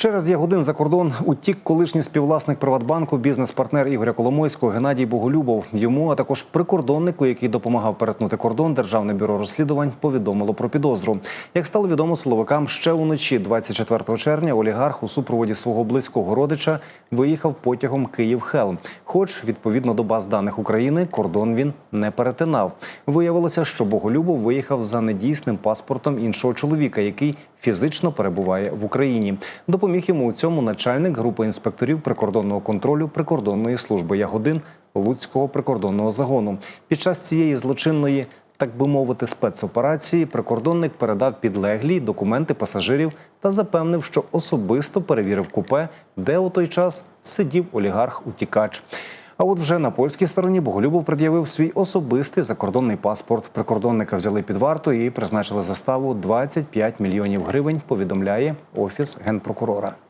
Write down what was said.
Через Ягодин за кордон утік колишній співвласник Приватбанку, бізнес-партнер Ігоря Коломойського Геннадій Боголюбов. Йому, а також прикордоннику, який допомагав перетнути кордон, Державне бюро розслідувань повідомило про підозру. Як стало відомо силовикам, ще уночі, 24 червня, олігарх у супроводі свого близького родича виїхав потягом Київ-Хелм. Хоч відповідно до баз даних України кордон він не перетинав. Виявилося, що Боголюбов виїхав за недійсним паспортом іншого чоловіка, який фізично перебуває в Україні. Допоміг йому у цьому начальник групи інспекторів прикордонного контролю прикордонної служби Ягодин Луцького прикордонного загону. Під час цієї злочинної. Так би мовити, спецоперації прикордонник передав підлеглі документи пасажирів та запевнив, що особисто перевірив купе, де у той час сидів олігарх-утікач. А от вже на польській стороні Боголюбов пред'явив свій особистий закордонний паспорт. Прикордонника взяли під варту і призначили заставу 25 мільйонів гривень. Повідомляє офіс генпрокурора.